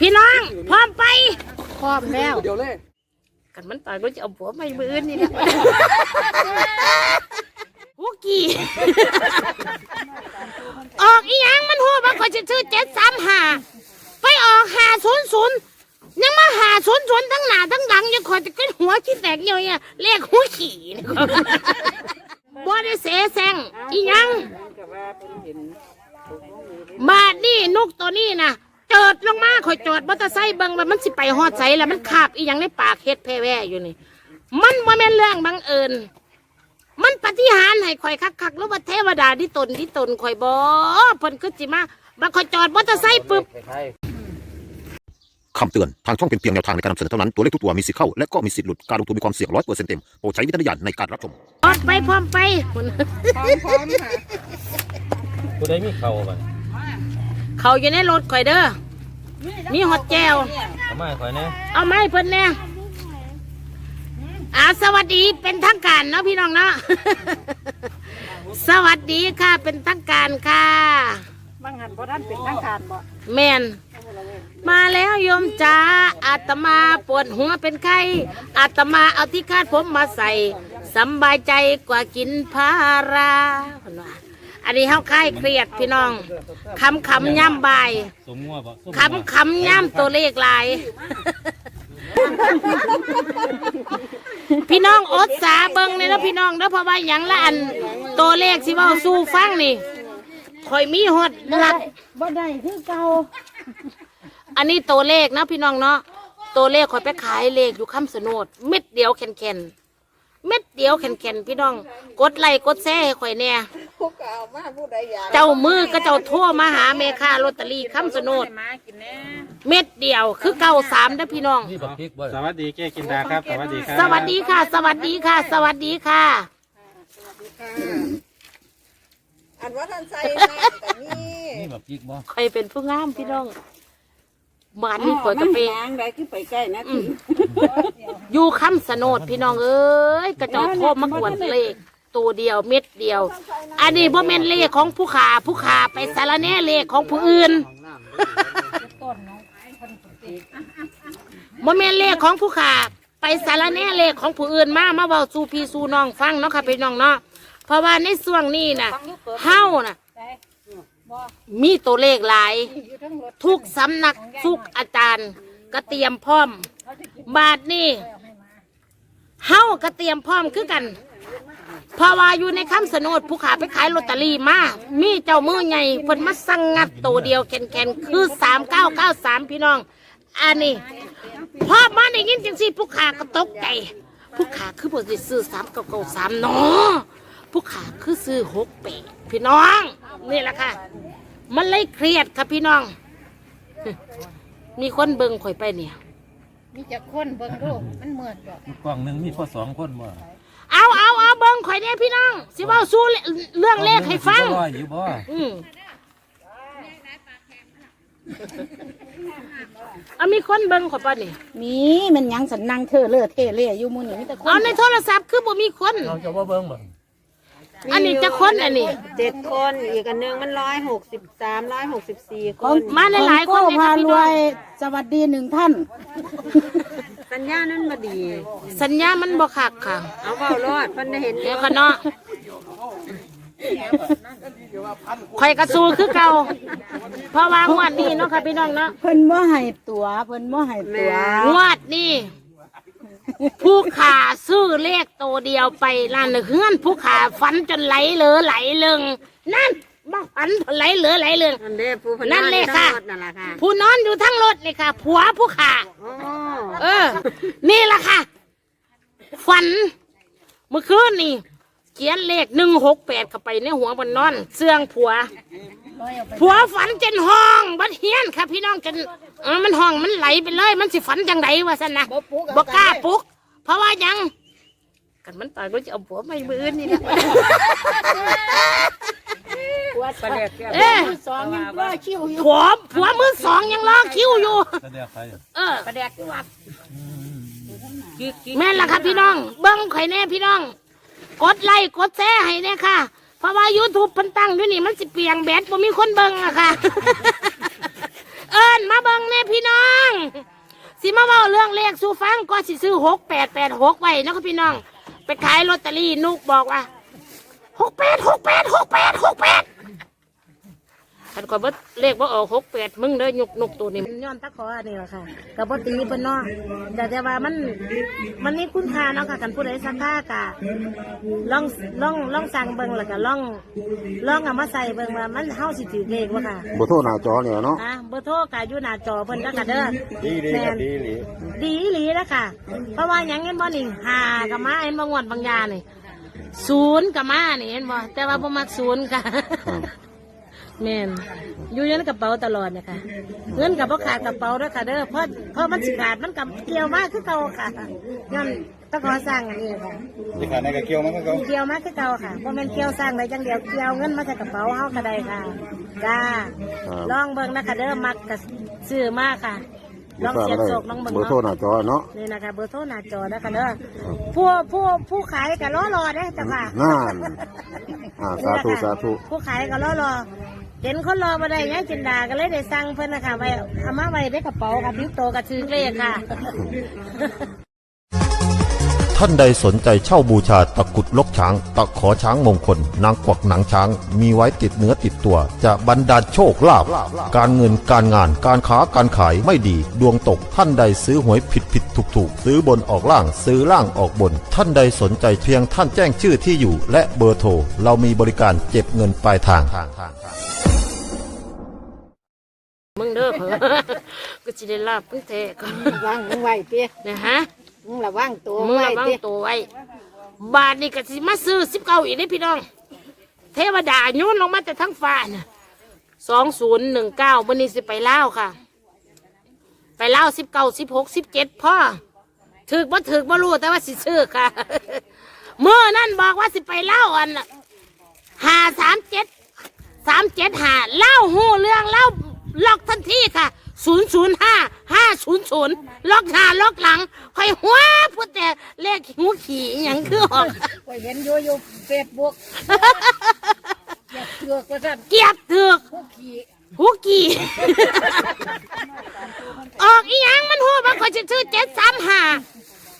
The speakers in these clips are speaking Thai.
พี่น้องพร้อมไปพร้อมแล้วเดี๋ยวเลยกันมันตายก็จะเอาผัวไม่มืออื่นนี่แหละหูกี่ออกอีหยังมันหัวมันก็จะชื่อเจ็ดสามห้าไปออกหาศูนย์ศูนย์ยังมาหาศูนย์ศูนย์ทั้งหน้าทั้งหลังยังคอยจะขึ้นหัวขี้แตกเงี้ยเนี่ยเลขหัวขี่นี่ก็บ่ได้เสแสร้งอีหยังมาดนี่นกตัวนี้นะ เจิดลงมาข่อยจอดมอเตอร์ไซค์เบิ่งว่ามันสิไปฮอดไสแล้วมันคาบอีหยังในปากเฮ็ดแพร่แว่อยู่นี่ มันบ่แม่นเรื่องบังเอิญมันปฏิหารย์ให้ข่อยคักๆแล้วว่าเทวดาที่ตนที่ตนข่อยบ่เพิ่นคือสิมาบักข่อยจอดมอเตอร์ไซค์ปึ๊บ คำเตือน ทางช่องเป็นเพียงแนวทางในการนำเสนอเท่านั้น ตัวเลขทุกตัวมีสิทธิ์เข้า และก็มีสิทธิ์หลุด การลงทุนมีความเสี่ยงร้อยเปอร์เซ็นต์เต็ม โปรดใช้วิจารณญาณในการรับชมออกไปพร้อมไปผู้ใดมีเข่าบ้างเขาอยู่ในรถข่อยเด้อ มีฮอดแจวทำไมาให้ข่อยแหนะเอาไมาให้เพิ่นแน่อ่าสวัสดีเป็นทางการเนาะพี่น้องเนาะ สวัสดีค่ะเป็นทางการค่ะบางหันเพราะท่านเป็นทางการบ่แมนมาแล้วโยมจ้าอาตมาปวดหัวเป็นไข้อาตมาเอาที่คาดผมมาใส่สำบายใจกว่ากินพาราเพิ่นว่า อันนี้เฮาคลายเครียดพี่น้องคำคำย่ำบายสมงัวบ่สมคำคำย่ำตัวเลขหลาย พี่น้องอดสาเบิงเลยนะพี่น้องเด้อเพราะว่าอย่างละอันตัวเลขสิเว่าสู้ฟังนี่คอยมีหดหลักบ่ได้คือเก่าอันนี้ตัวเลขนะพี่น้องเนาะตัวเลขคอยไปขายเลขอยู่คำสนดเม็ดเดียวแข็งๆ เม็ดเดียวแข็งๆพี่น้อง กดไลค์กดแชร์ให้ข่อยแน่เจ้ามือก็เจ้าโทั่วมาหาแม่ค้าลอตเตอรี่คำสนดเม็ดเดียวคือเก้าสามนะพี่น้อง นี่บักพริกบ่สวัสดีเก้กินดาครับ สวัสดีครับสวัสดีค่ะ สวัสดีค่ะ สวัสดีค่ะอันว่าท่านใส่นะแต่นี่นี่บักพริกบ่ ใครเป็นผู้งามพี่น้อง บ้านนี้ข่อยก็ไปยางได้ขึ้นไปใกล้นะอืม อยู่คำสนดพี่น้องเอ้ยกระเจอกโทษมากวนเลขตัวเดียวเม็ดเดียว อันนี้บ่แม่นเลขของผู้ขาผู้ขาไปสารแหน่เลขของผู้อื่นบ่แม่นเลขของผู้ขาไปสารแหน่เลขของผู้อื่นมามาเว้าสู่พี่สู่น้องฟังเนาะค่ะพี่น้องเนาะเพราะว่าในช่วงนี้น่ะเฮาน่ะ มีตัวเลขหลาย ทุกสำนักทุกอาจารย์ ก็เตรียมพร้อม บาทนี่เฮาก็เตรียมพร้อมคือกันเพราะว่าอยู่ในคำสนดผู้ขาไปขายลอตเตอรี่มา มีเจ้ามือใหญ่เพิ่นมาสั่งงัดตัวเดียวแข็งๆคือสามเก้าเก้าสามพี่น้อง อันนี้พอมาได้ยินจังสิผู้ขาก็ตกใจผู้ขาคือบ่ได้ซื้อสามเก้าเก้าสามเนาะผู้ขาคือซื้อหกแปดพี่น้อง นี่แหละค่ะ มันเลยเครียดค่ะพี่น้อง มีคนเบิ่งข่อยไปเนี่ย มีจักคนเบิ่งดูมันเหมือนบ่กล่องหนึงมีพอสองคนบ่เอาเอาเอาเบิ่งข่อยเนี่ยพี่น้อง สิเว่าสู้เรื่องเลขให้ฟัง บ่ร้อยอยู่บ่อืมเอามีคนเบิ่งข่อยปะเนี่ยมีมันหยังสันนั่งเธอเลอะเทเล่อยู่หมื้นี้มีแต่คนเอาในโทรศัพท์คือบ่มีคน เราจะบ่เบิ่งบ่ อันนี้จะคนอันนี้ เจ็ดคนอีกอันหนึงมันร้อยหกสิบสามร้อยหกสิบสี่คของน มาหลายๆคนของเลยโก้ค่ะพาพี่รน้วอง ยสวัสดีหนึ่งท่าน สัญญาณนั้นมาดี สัญญามันบ่คักค่ะ เอาเบารอดเพันได้เห็นเดี๋ยวค่ะเนาะข่อยกระสูคือเก่าเพราะว่างวดนี้เนาะค่ะพี่น้องเนาะเพิ่นบ่ให้ตัว เพิ่นบ่ให้ตัวงวดนี่ ผู้ขาซื้อเลขตัวเดียวไปร้านเฮือนผู้ขาฝันจนไหลเหลือไหลเลิงนั่นบอกฝันไหลเหลือไหลเลิงนั่นเด้ผู้พนั่นเลยค่ะ นั่นแหละค่ะผู้นอนอยู่ทั้งรถเลยค่ะ ผัวผู้ขาโอ้เออ นี่แหละค่ะ ฝัน เมื่อคืนนี่ เขียนเลขหนึ่งหกแปดเข้าไปในหัวบนนอน เสื่องผัว ผัวฝันจนห้องบัดเฮียนค่ะพี่น้องจนเออมันห้องมันไหลไปเลย มันสิฝันจังไดวะสันนะบอกกล้าปลุก เพราะว่ายังกันมันตายก็จะเอาผัวไม่มืออื่นนี่แหละเอ้ยสองยังว่าคิวอยู่ผัวผัวมือสองยังรอคิวอยู่แสดงใครเออแม่นล่ะครับพี่น้อง เบิ้งข่อยแน่พี่น้อง กดไลค์กดแชร์ให้แน่ค่ะ เพราะว่า YouTube เพิ่นตั้งอยู่นี่มันสิเปียงแบตบ่มีคนเบิ้งอะค่ะ เอิญมาเบิ้งแน่พี่น้อง สิมาเว้าเรื่องเลขสู่ฟังก็สิซื้อหกแปดแปดหกไว้นะครับพี่น้อง ไปขายลอตเตอรี่นุกบอกว่าหกแปดหกแปดหกแปดหกแปด คันก่อนบ่เลขบ่ออกหกแปดมึงเด้อยกนกตัวนี้ย้อนตะขออันนี้แหละค่ะกับบ่ตีเพิ่นเนาะแต่แต่ว่ามันมันมีคุณค่าเนาะค่ะกันผู้ใดสักค่ากะลองลองลองสั่งเบิ่งแล้วก็ลองลองเอามาใส่เบิ่งว่ามันเฮาสิถือเลขบ่ค่ะบ่โทรหน้าจอเนี่ยเนาะอะเบอร์โทรก็อยู่หน้าจอเพิ่นแล้วก็เด้อดีดีแม่ครับนดีหลีดีอีหลีแล้วค่ะ เพราะว่าหยังเห็นบ่นี่หากับมาเห็นบ่งวดบางยานี่ศูนย์กับมานี่เห็นบ่แต่ว่าบ่มักศูนย์ค่ะ แม่นอยู่ในกระเป๋าตลอดเนยคะเงินกับบ่ขาดกระเป๋าด้วยค่ะเด้อเพราะเพราะมันสิขาดมันกับเกี่ยวมากคือเก่าค่ะย้อนตะขอสร้างอันนี้ค่ะที่ขาดในกระเกียวมันก็เขาเกี่ยวมากคือเก่าค่ะบ่แม่นเกี่ยวสร้างได้จังเดียวเกี่ยวเงินมาใส่กระเป๋าเฮาก็ได้ค่ะจ้าลองเบิ่งนะคะเด้อมักกับซื้อมากค่ะลองเสียบโศกลองเบิ่งเบอร์โทรหเนาะน้าจอเนาะนี่นะคะเบอร์โทรหน้าจอนะคะเด้อผู้ผู้ผู้ขายก็รอรอเด้อจ้ะค่ะนั่นอ่าสาธุสาธุผู้ขายก็รอรอ เห็นคนรอมาได้ยังจินดาก็เลยได้สั่งเพิ่นนะคะไว้เอามาไว้ในกระเป๋าค่ะพิ้วโตกับซื้อเลขค่ะ ท่านใดสนใจเช่าบูชาตะกรุดลกช้าง ตะขอช้างมงคล นางกวักหนังช้าง มีไว้ติดเนื้อติดตัว จะบรรดาลโชคลาภการเงินการงานการค้าการขายไม่ดี ดวงตกท่านใดซื้อหวยผิดผิดถูกถูกซื้อบนออกล่างซื้อล่างออกบน ท่านใดสนใจเพียงท่านแจ้งชื่อที่อยู่ และเบอร์โทรเรามีบริการเก็บเงินปลายทาง มึงเด้อเพิ่นก็สิได้ลาบมึงแท้ก็วางมึงไว้เตี้ยนะฮะมึงระวังตัวมึงไว้ระวังเตี้ยตัวไว้ บาทนี่ก็สิมาซื้อสิบเก้าอีกนี่พี่น้อง เทวดาโยนลงมาแต่ทั้งฟ้าน่ะสองศูนย์หนึ่งเก้าวันนี้สิไปเล่าวค่ะ ไปเล่าวสิบเก้าสิบหกสิบเจ็ดพ่อถึกบ่ถึกบ่รู้แต่ว่าสิซื้อค่ะ เมื่อนั่นบอกว่าสิไปเล่าวอันหาสามเจ็ดสามเจ็ดหาเล่าหูเรื่องเล่า ล็อกทันทีค่ะศูนย์ศูนย์ห้าห้าศูนย์ศูนย์ล็อกหน้าล็อกหลังคอยหัวพูดแต่เลขหูขี่อหย่างคือออกข่อยเห็นอยู่อยู่เฟซบุ๊กอยากเถือกว่าซั่นเกียบเถือกพวกขี่หูกี่ ออกอีหยังมันหัวมันก็จะซื้อเจ็ดสามห้า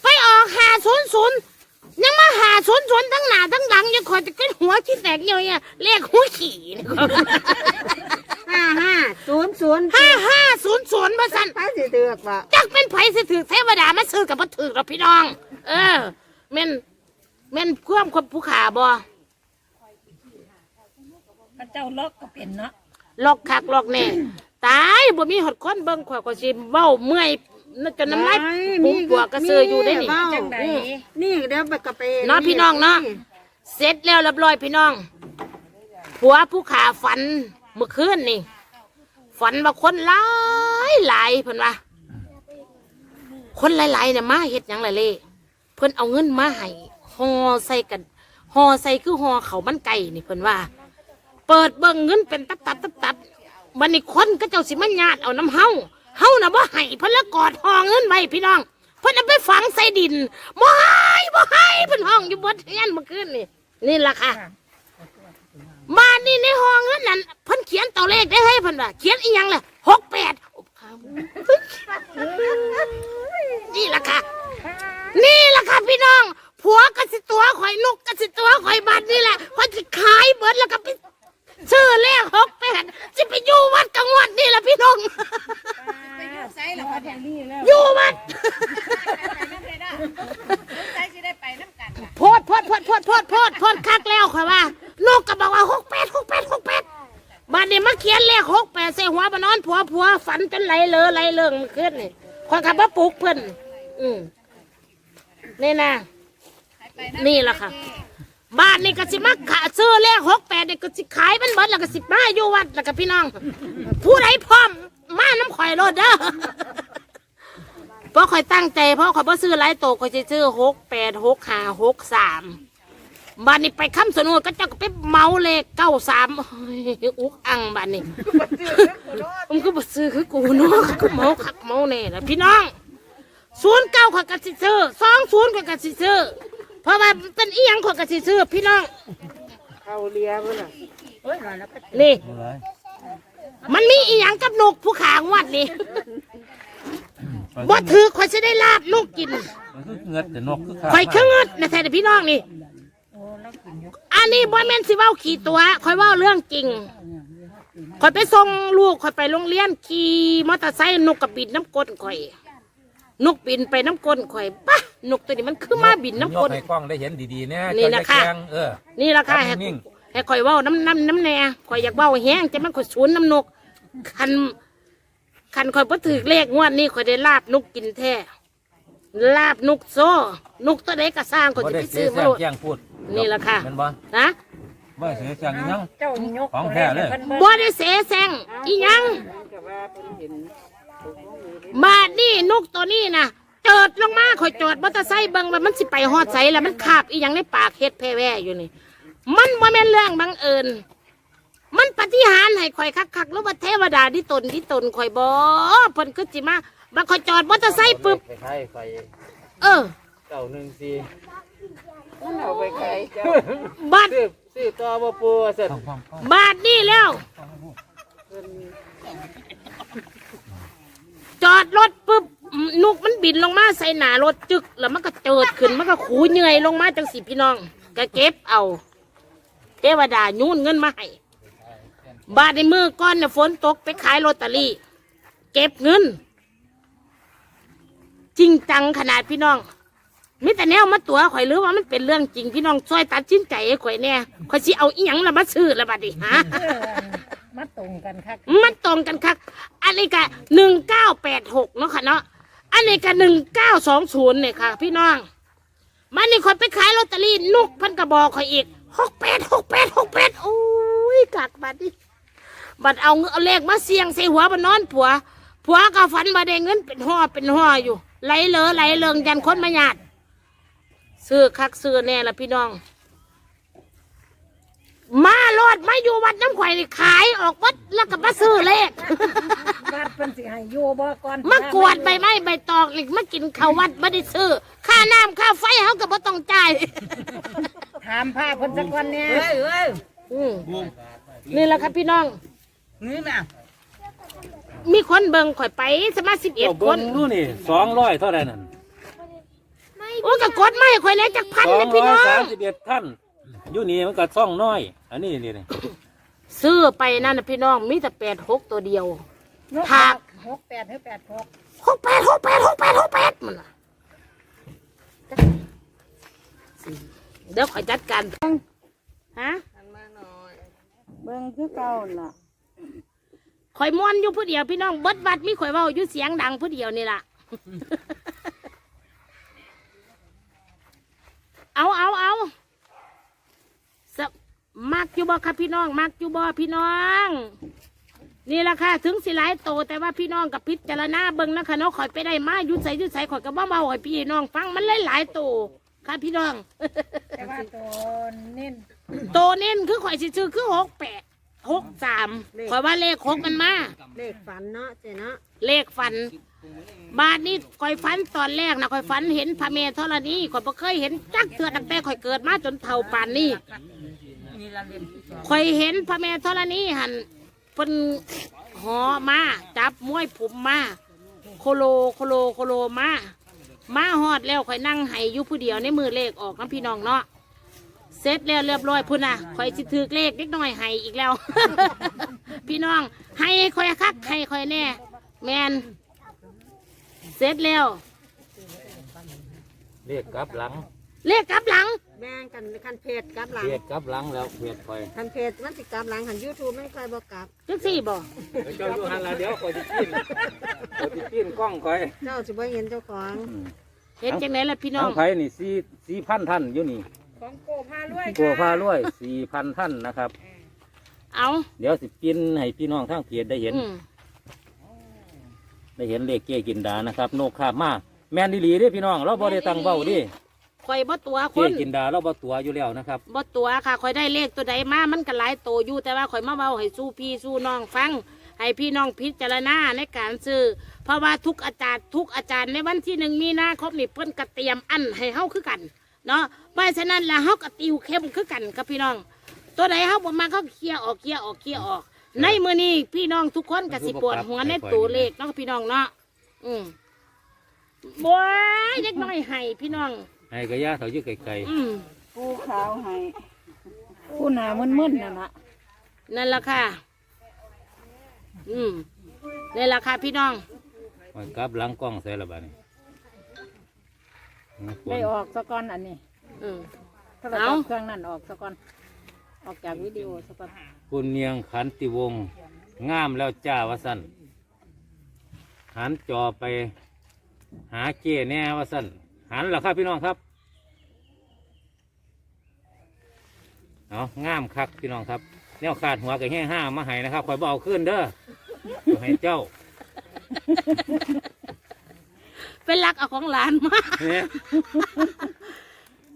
ไปออกห้าศูนย์ศูนย์ยังมาหาศูนย์ศูนย์ทั้งหน้าทั้งหลังยังคอยจะขึ้นหัวที่แตกเงี้ยเนี่ยเลขหูขี่นี่ก็ ห้าห้าศูนย์ศูนย์ห้าห้าศูนย์ศูนย์มาสั่นป้าสิเตือกว่ะจักเป็นไผสิถือเทวดามาซื้อกับบ่ถือหรอกพี่น้อง เออแม่นแม่นเพื่อมคนผู้ขาบ่พระเจ้าล็อกก็เป็นเนาะลอกคักลอกแน่ตายบ่มีหดคนเบิ่งข่อยก็สิเว้าเมื่อยน่าจะน้ำลายปุ้มปัวกระเซออยู่ได้นี่เว้าจังไดนี่เดี๋ยวไปกระเปเนาะพี่น้องเนาะเสร็จแล้วเรียบร้อยพี่น้องผัวผู้ขาฝัน เมื่อคืนนี่ ฝันว่าคนหลายหลายเพิ่นว่าคนหลายๆเนี่ยมาเฮ็ดหยังล่ะเล่เพิ่นเอาเงินมาให้ห่อใส่กันห่อใส่คือห่อเขาวมันไก่นี่เพิ่นว่า เปิดเบิ่งเงินเป็นตับตับตับตับบัดนี้คนก็เจ้าสิมาญาติเอาน้ำเฮาเฮาน่ะบ่ให้เพิ่นละกอดห่อเงินไว้พี่น้อง เพิ่นเอาไปฝังใส่ดินบ่ให้บ่ให้เพิ่นห้องอยู่บนเฮียนเมื่อคืนนี่นี่ล่ะค่ะ บ้านนี่ในห้องเงินนั่นเพิ่นเขียนตัวเลขได้ให้เพิ่นว่าเขียนอีหยังล่ะ68นี่ล่ะค่ะ นี่ล่ะค่ะพี่น้อง ผัวกสิตัวข่อยนุกกสิตัวข่อยบัดนี่แหละเพราะจะขายเบิดแล้วก็ไปซื้อเลขหกแปดจะไปอยู่วัดกังวัดนี่แหละพี่น้องใส่ละว่าแทนนี่แล้วอยู่วัดโพดโพดโพดโพดโพดโพดโพดคักแล้วค่ะว่า ลูกก็บอกว่าหกแปดหกแปดหกแปดบัดนี้มาเขียนเลขหกแปดใส่หัวบานอนผัวผัวฝันจนไหลเลอไหลเลิงเมื่อคืนนี่คนขับมาปลุกเพิ่นอืมนี่นะนี่แหละค่ะบ้านนี่ก็สิมาขาซื้อเลขหกแปดนี่ก็สิขายมันเบิดแล้วก็สิมาอยู่วัดแล้วก็พี่น้อง ผู้ใดพร้อมมาน้ำข่อยรถเด้อเพราะข่อยตั้งใจเพราะข่อยบ่ซื้อหลายโตข่อยจะซื้อหกแปดหกห้าหกสาม บ้านนี้ไปค้ำสนุนก็เจ้าก็ไปเมาเลขเก้าสามอุกอังบ้านนี้ผมก็บ่ซื้อคือกูเนาะก็เมาคักเมาแน่ละพี่น้องศูนย์เก้าข่อยก็สิซื้อสองศูนย์ข่อยก็สิซื้อเพราะว่าเป็นอีหยังข่อยก็สิซื้อพี่น้องเขาเลียเพิ่นน่ะนี่บ่หลายมันมีอีหยังกับนกผู้ขางวัดนี่ฝับ่ถือข่อยจะได้ลาบนกกินมันคือเงือดแต่นกคือขาข่อยเครื่องเงินนะแท้แต่พี่น้องนี่ อันนี้บ่แม่นสิเว้าขี่ตัวข่อยเว้าเรื่องจริงข่อยไปส่งลูกข่อยไปโรงเรียนขี่มอเตอร์ไซค์นกกระบินน้ำก้นข่อย นกบินไปน้ำก้นข่อยปะนกตัวนี้มันคือมาบินน้ำยก้กนให้กล้องได้เห็นดีๆเนี่ยนี่นะจคะแจ้งเออนี่ละค่ะครัให้บนิ่งให้ข่อยเว้าน้ำน้ำน้ำแน่ข่อยอยากเว้าแห้งจะมันข่อยสูนน้ำนกคันคันข่อยบ่ถือเลขงวดนี้ข่อยได้ลาบนกกินแท้ ลาบนกโซ่นกตัวใดก็สร้างข่อยบ่จะได้ไปเสีซื้ยอแจ้มางโลดแจ้งพูดนี่ล่ะค่ะแมันบ่นะบ่ได้เสียแจ้งอีหยังเจ้ายกของแท้เลยพิ่นบิ่งบ่ได้เสแสร้งอีหยังบาดนี่นกตัวนี้นะเจิดลงมาข่อยจอดมอเตอร์ไซค์เบิ่งว่ามันสิไปฮอดไสแล้วมันคาบอีหยังในปากเฮ็ดแพร่แว่อยู่นี่ มันบ่แม่นเรื่องบังเอิญมันปฏิหารย์ให้ข่อยคักๆหรือว่าเทวดาที่ตนที่ตนข่อยบ่เพิ่นคือสิมา บัดข่อยจอดมอเตอร์ไซค์ปึ๊บไปไข่ไฟเออเก้าหนึ่งสี่เอาไปไกลเจ้าบาดซื้อซื้อต่อบ่ปูเสร็จฟังฟังฟังบาดนี่แล้ว จอดรถปุ๊บนุกมันบินลงมาใส่หนารถจึก แล้วมันก็เจิดขึ้นมันก็ขูเหนื่อยลงมาจังสิพี่น้องก็เก็บเอา เทวดายุ่นเงินมาให้บาดในมือก้อนเนี่ยฝนตกไปขายลอตเตอรี่ เก็บเงิน จริงจังขนาดพี่น้องมิแต่แนวมาตัวข่อยหรือว่ามันเป็นเรื่องจริงพี่น้องช่วยตัดสินใจให้ข่อยแน่ข่อยสิเอาอีหยังละมาซื้อละบัดนี้ฮะเออมาตรงกันครับมันตรงกันครับอันนี้ก็หนึ่งเก้าแปดหกเนาะค่ะเนาะอันนี้ก็หนึ่งเก้าสองศูนย์เนี่ยค่ะ พี่น้องมันนี่คนไปขายลอตเตอรี่นุกเพันกระบอกข่อยอีกหกแปดหกแปดหกแปดโอ้ยกักบัดนี้บัดเอาเงินเอาเลขมาเสี่ยงใส่หัวบันนอนผัวผัวก็ฝันมาได้เงินเป็นห่อเป็นห่ออยู่ ไหลเหลอไหลเลิงยันคนมาหยาดซื้อคักซื้อแน่ละพี่น้อง มาโลดมาอยู่วัดน้ำข่อยนี่ขายออกวัดแล้วก็มาซื้อเลข วัดเพิ่นสิให้อยู่บ่ก่อนมากวาดใบไม้ใบตอกอีกมากินข้าววัดไม่ได้ซื้อค่าน้ำค่าไฟเขาก็บ่ต้องจ่าย ถามพระเพิ่นสักวันเนี่ยอืมนี่แหละครับพี่น้อง นี่แม่ มีคนเบิ่งข่อยไปสมาสิบเอ็ดเอาคเบิ่นงดูนี่200เท่าไหร่นั่นโอ้ก็กดไม่ข่อยแล้วจักพันเลยพี่น้อง231ท่านอยู่นี่มันก็ซ่องน้อย อันนี้นี่นี่ซื้อไปนั่นนะพี่น้องมีแต่แปดหกตัวเดียวยกครับหกแปดหรือแปดหกหกแปดหกแปดหกแปดหกแปดมันน่ะเดี๋ยวข่อยจัดการฮะเบิ่งคือเก่าล่ะ ข่อยม้วนอยู่ผู้เดียวพี่น้องเบิดวัดมีข่อยเว้าอยู่เสียงดังผู้เดียวนี่ล่ะ เอาเอาเอาสะมักอยู่บ่ครับพี่น้อง มักอยู่บ่พี่น้อง นี่ละค่ะ ถึงสิหลายโตแต่ว่าพี่น้องกับพิจารณาเบิ่งนะคะเนาะข่อยไปได้มาอยู่ใส่อยู่ใส่ข่อยก็บ่เมาให้พี่น้องฟังมันหลายหลายๆโตค่ะพี่น้อง แต่ว่าตัวเน้น โตเน้นคือข่อยสิซื้อคือหกแปด หกสามข่อยว่าเลขหกมันมา เลขฝันเนาะเจ๊เนาะเลขฝัน บาทนี้ข่อยฝันตอนแรกนะข่อยฝันเห็นพระเมธรณีข่อยบ่เคยเห็นจักเทือตั้งแต่ข่อยเกิดมาจนเท่าป่านนี้ข่อยเห็นพระเมธรณีหันเป็นหอมาจับมวยผมมาโคโลโคโลโคโลมามาฮอดแล้วข่อยนั่งไห้อยู่ผู้เดียวในมือเลขออกน้ำพี่น้องเนาะ เสร็จแล้วเรียบร้อยพุ่นน่ะข่อยสิถือเลขเล็กน้อยไห้อีกแล้ว พี่น้องให้ข่อยคักให้ข่อยแน่ แมนเสร็จแล้ว เรียกกลับหลังเลขกลับหลังแบ่งกันคันเพจกลับหลังเรียกกลับหลังแล้วเรียกคอยคันเพจมันสิกลับหลังคันยูทูบไม่ค่อยบอกกลับ จังสี่บ่เจ้าอยู่หันละเดี๋ยวคอยสิปีนคอยสิปีนกล้องคอยเจ้าสิบ่เห็นเจ้าของ เห็นจังไหนล่ะพี่น้อน้องงไผ่นี่สี่สี่พันท่านอยู่นี่ ของโกพารวยตัวพารวยสี่พันท่านนะครับ เอาเดี๋ยวสิปีนให้พี่น้องทางเพจได้เห็น อืมได้เห็นเลขเก้กินดานะครับ โนคาบมาแมนดีหลีเด้พี่น้อง เราบ่ได้ตั้งเบ้าดิข่อยบ่ตัวคเก้นกินดาเราบ่ตัวอยู่แล้วนะครับ บ่ตัวค่ะข่อยได้เลขตัวใดมา มันก็หลายโตอยู่แต่ว่าข่อยมาเว้าให้สู้พี่สู้น้องฟัง ให้พี่น้องพิจารณาในการซื้อเพราะว่าทุกอาจารย์ทุกอาจารย์ในวันที่หนึ่งมีนาคมนี่เพิ่นก็เตรียมอันให้เฮาคือกัน เนาะเพราะฉะนั้นแล้วเฮาก็ติวเข้มคือกันครับพี่น้อง ตัวใดเฮาบ่มาเขาเคลียร์ออกเคลียร์ออกเคลียร์ออก ในมื้อนี้พี่น้องทุกคนก็สิปวดหัวในตัวเลขเนาะพี่น้องเนาะอืมบัวเด็กน้อยให้พี่น้อง ให้กระยาเขาอยู่ไกลอืมปูขาวให้ปูหนามึนๆนั่นละนั่นละค่ะ อืมนี่ละค่ะพี่น้องๆมันกลับหลังกล้องใส่ละบาดนี้นะค ได้นออกสะก่อนอันนี้อืม โทรศัพเอ้าท์เครื่องนั่นออกสะก่อนออกจากวิดีโอสะก่อนคุณเนียงขันติวงศ์งามแล้วจ้าวะสันหันจอไป หาเจ้แน่วะสันหันแล้วครับพี่น้องครับเอางามคักพี่น้องครับแนวขาดหัวกับแห้งห้ามาให้นะครับคอยบเอาขึ้นเด้อเอาให้เจ้า เป็นรักเอาของหลานมาเนี่ย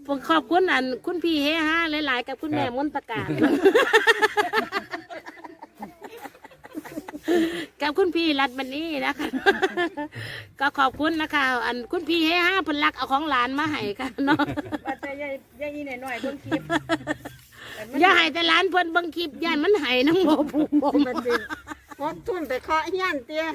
ผมขอบคุณอัน คุณพี่เฮฮาหลาย ๆ กับคุณแม่ครับมนตการกับคุณพี่รัดบันนี้นะคะ ก็ขอบคุณนะคะ อันคุณพี่เฮฮาเพิ่นรักเอาของหลานมาให้ค่ะเนาะว่าแต่ยายยายอีหน่อยๆเบิ่งคลิปอย่าให้แต่หลานเพิ่นเบังคลิปย่านมันให้น้ำโมผูกผมมันสิพกทุ่นไปเคาะเฮียนเตี้ย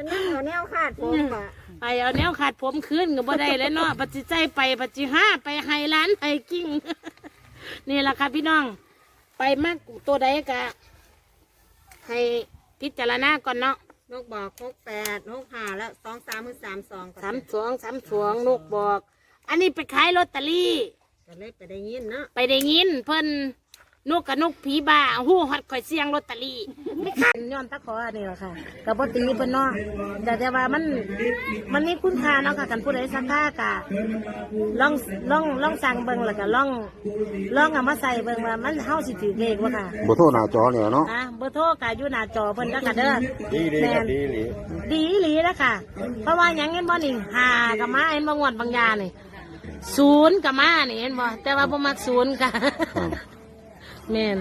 จะนั่งเอาแนวคาดผมปะไอเอาแนวขาดผมคืนก็บ่ได้แล้วเนาะปัจจิใจไปปัจจิห้าไปให้ร้านให้กิ้งนี่แหละค่ะพี่น้อง ไปมากตัวใดกะให้พิจารณาก่อนเนาะนกบอกหกแปดหกห้าแล้วสองสามมือสามสองสามสวงสามสวงนกบอก อันนี้ไปขายลอตเตอรี่ก็เลยไปได้ยินเนาะไปได้ยินเพิ่น นกกับนกผีบ้าหู้ฮอดข่อยเสียงลอตเตอรี่ไม่ขาดย้อนตะขออันนี้แหละค่ะกับปตีเพิ่นเนาะแต่แต่ว่ามันมันมีคุณค่าเนาะค่ะกันผู้ใดสักค่ากะลองลองลองสั่งเบิ่งแล้วก็ลองลองเอามาใส่เบิ่งว่ามันเฮาสิถือเลขบ่ค่ะบ่โทรหน้าจอเนี่ยเนาะอะเบอร์โทรก็อยู่หน้าจอเพิ่นแล้วค่ะเด้อดีดีแม่ครับนดีหลีดีอีหลีแล้วค่ะ เพราะว่าหยังเห็นบ่นี่หากับมาเห็นบ่งวดบางยานี่ศูนย์กับมานี่เห็นบ่แต่ว่าบ่มักศูนย์ค่ะ แม่น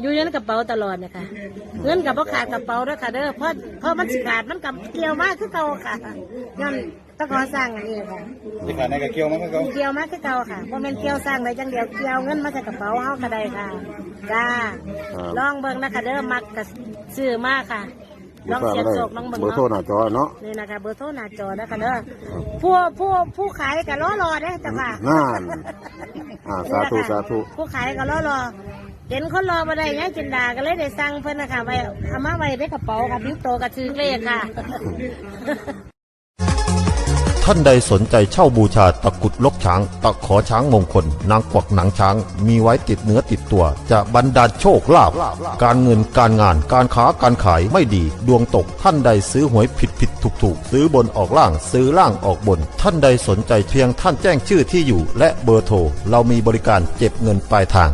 อยู่ในกระเป๋าตลอดนะคะ เงินกับพ่ขาดกระเป๋าด้วยค่ะเด้อเพราะเพราะมันสิขาดมันกับเกี่ยวมากคือเก่าค่ะย้อนต้องขอสร้างอันนี้ค่ะที่ขาดในกระเกียวมันก็เขาเกี่ยวมากคือเก่าค่ะเพราะมันเกี่ยวสร้างได้จังเดียวเกี่ยวเงินมาใส่กระเป๋าเฮาก็ได้ค่ะจ้าลองเบิ่งนะคะเด้อมักกับซื้อมากค่ะลองเสียบโศกลองเบิ่งเบอร์โทรหเนาะน้าจอเนาะนี่นะคะเบอร์โทรหน้าจอนะคะเด้อผู้ผู้ผู้ขายก็รอรอเด้อจ้ะค่ะนั่นอ่าสาธุสาธุผู้ขายก็รอรอ เห็นคนรอมาได้ยังจินดาก็เลยได้สั่งเพิ่นนะคะไว้เอามาไว้ในกระเป๋าค่ะพิ้วโตกับชื่อเลขค่ะ ท่านใดสนใจเช่าบูชาตะกรุดลกช้าง ตะขอช้างมงคล นางกวักหนังช้าง มีไว้ติดเนื้อติดตัว จะบรรดาลโชคลาภการเงินการงานการค้าการขายไม่ดี ดวงตกท่านใดซื้อหวยผิดผิดถูกถูกซื้อบนออกล่างซื้อล่างออกบน ท่านใดสนใจเพียงท่านแจ้งชื่อที่อยู่ และเบอร์โทรเรามีบริการเก็บเงินปลายทาง